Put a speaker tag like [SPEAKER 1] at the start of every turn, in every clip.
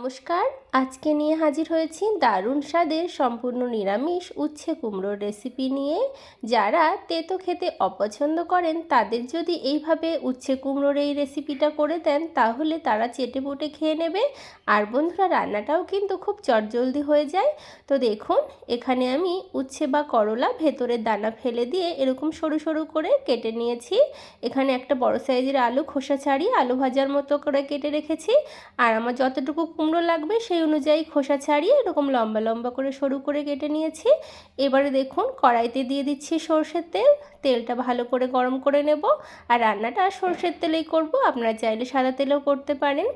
[SPEAKER 1] নমস্কার। আজকে নিয়ে হাজির হয়েছি দারুণ স্বাদের সম্পূর্ণ নিরামিষ উচ্ছে কুমড়োর রেসিপি নিয়ে। যারা তেতো খেতে অপছন্দ করেন, তাদের যদি এইভাবে উচ্ছে কুমড়োর এই রেসিপিটা করে দেন, তাহলে তারা চেটে পুটে খেয়ে নেবে। আর বন্ধুরা, রান্নাটাও কিন্তু খুব চটজলদি হয়ে যায়। তো দেখুন, এখানে আমি উচ্ছে বা করলা ভেতরের দানা ফেলে দিয়ে এরকম সরু সরু করে কেটে নিয়েছি। এখানে একটা বড় সাইজের আলু খোসা ছাড়িয়ে আলু ভাজার মতো করে কেটে রেখেছি। আর আমার যতটুকু কুমড়ো লাগবে, সেই অনুযায়ী খোসা ছাড়িয়ে এরকম লম্বা লম্বা করে সরু করে কেটে নিয়েছি। এবারে দেখুন, কড়াইতে দিয়ে দিচ্ছি সর্ষের তেল, তেলটা ভালো করে গরম করে নেব। আর রান্নাটা সর্ষের তেলেই করব, আপনারা চাইলে সাদা তেলেও করতে পারেন।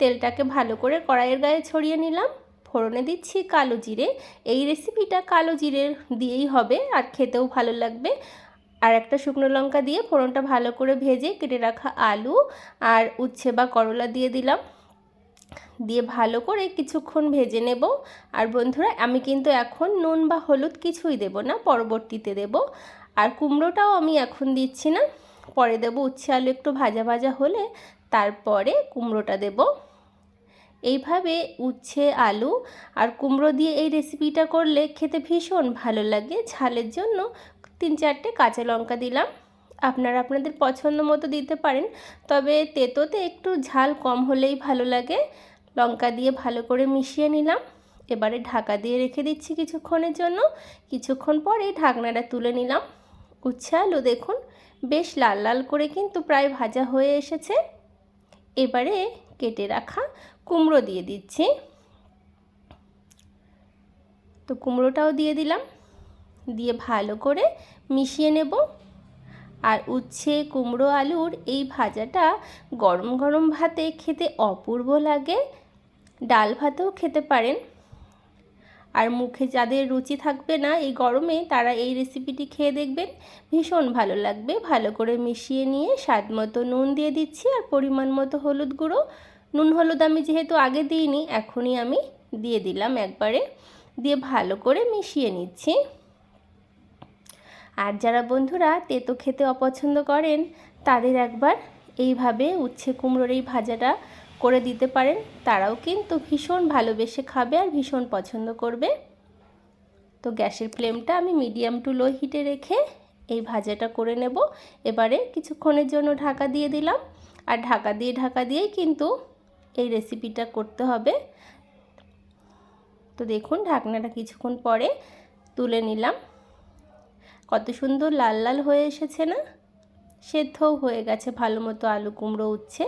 [SPEAKER 1] তেলটাকে ভালো করে কড়াইয়ের গায়ে ছড়িয়ে নিলাম। ফোড়নে দিচ্ছি কালো জিরে। এই রেসিপিটা কালো জিরে দিয়েই হবে, আর খেতেও ভালো লাগবে। আর একটা শুকনো লঙ্কা দিয়ে ফোড়নটা ভালো করে ভেজে কেটে রাখা আলু আর উচ্ছে বা করলা দিয়ে দিলাম। দিয়ে ভালো করে কিছুক্ষণ ভেজে নেব। আর বন্ধুরা, আমি কিন্তু এখন নুন বা হলুদ কিছুই দেব না, পরবর্তীতে দেব। আর কুমড়োটাও আমি এখন দিচ্ছি না। পরে দেব উচ্ছে আলু একটু ভাজা ভাজা হলে তারপরে কুমড়োটা দেব। এইভাবে উচ্ছে, আলু আর কুমড়ো দিয়ে এই রেসিপিটা করলে খেতে ভীষণ ভালো লাগে। ঝালের জন্য তিন চারটে কাঁচা লঙ্কা দিলাম। আপনারা আপনাদের পছন্দ মতো দিতে পারেন। তবে তেতোতে একটু ঝাল কম হলেই ভালো লাগে। লঙ্কা দিয়ে ভালো করে মিশিয়ে নিলাম। এবারে ঢাকা দিয়ে রেখে দিচ্ছি কিছুক্ষণের জন্য। কিছুক্ষণ পরে ঢাকনাটা তুলে নিলাম। উচ্ছে আলু দেখুন, বেশ লাল লাল করে কিন্তু প্রায় ভাজা হয়ে এসেছে। এবারে কেটে রাখা কুমড়ো দিয়ে দিচ্ছি। তো কুমড়োটাও দিয়ে দিলাম। দিয়ে ভালো করে মিশিয়ে নেব। আর উচ্ছে, কুমড়ো, আলুর এই ভাজাটা গরম গরম ভাতে খেতে অপূর্ব লাগে। ডাল ভাতেও খেতে পারেন। আর মুখে যাদের রুচি থাকবে না এই গরমে, তারা এই রেসিপিটি খেয়ে দেখবেন। ভীষণ ভালো লাগবে। ভালো করে মিশিয়ে নিয়ে স্বাদ মতো নুন দিয়ে দিচ্ছি আর পরিমাণ মতো হলুদ গুঁড়ো। নুন হলুদ আমি যেহেতু আগে দিইনি, এখনই আমি দিয়ে দিলাম একবারে। দিয়ে ভালো করে মিশিয়ে নিচ্ছি। আর যারা বন্ধুরা তেতো খেতে অপছন্দ করেন, তাদের একবার এইভাবে উচ্ছে কুমড়োর এই ভাজাটা করে দিতে পারেন। তারাও কিন্তু ভীষণ ভালোবেসে খাবে আর ভীষণ পছন্দ করবে। তো গ্যাসের ফ্লেমটা আমি মিডিয়াম টু লো হিটে রেখে এই ভাজাটা করে নেব। এবারে কিছুক্ষণের জন্য ঢাকা দিয়ে দিলাম। আর ঢাকা দিয়ে, ঢাকা দিয়েই কিন্তু এই রেসিপিটা করতে হবে। তো দেখুন, ঢাকনাটা কিছুক্ষণ পরে তুলে নিলাম। কত সুন্দর লাল লাল হয়ে এসেছে না? সেদ্ধও হয়ে গেছে, ভালো মতো আলু কুমড়ো উচ্ছে।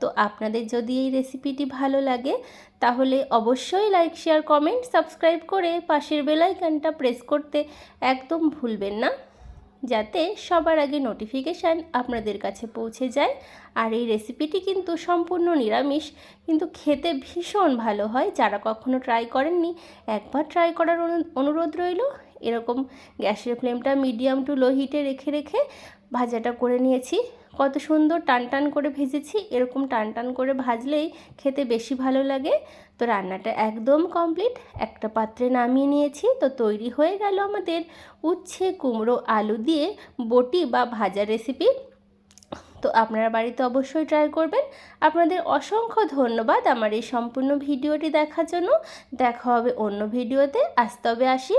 [SPEAKER 1] তো আপনাদের যদি এই রেসিপিটি ভালো লাগে, তাহলে অবশ্যই লাইক শেয়ার কমেন্ট সাবস্ক্রাইব করে পাশের বেলাইকানটা প্রেস করতে একদম ভুলবেন না, যাতে সবার আগে নোটিফিকেশান আপনাদের কাছে পৌঁছে যায়। আর এই রেসিপিটি কিন্তু সম্পূর্ণ নিরামিষ, কিন্তু খেতে ভীষণ ভালো হয়। যারা কখনো ট্রাই করেননি, একবার ট্রাই করার অনুরোধ রইল। এরকম গ্যাসের ফ্লেমটা মিডিয়াম টু লো হিটে রেখে রেখে ভাজাটা করে নিয়েছি। কত সুন্দর টান টান করে ভেজেছি। এরকম টান টান করে ভাজলেই খেতে বেশি ভালো লাগে। তো রান্নাটা একদম কমপ্লিট। একটা পাত্রে নামিয়ে নিয়েছি। তো তৈরি হয়ে গেল আমাদের উচ্ছে, কুমড়ো, আলু দিয়ে বটি বা ভাজা রেসিপি তো আপনারা বাড়িতে অবশ্যই ট্রাই করবেন। আপনাদের অসংখ্য ধন্যবাদ আমার এই সম্পূর্ণ ভিডিওটি দেখার জন্য। দেখা হবে অন্য ভিডিওতে। আজ তবে আসি।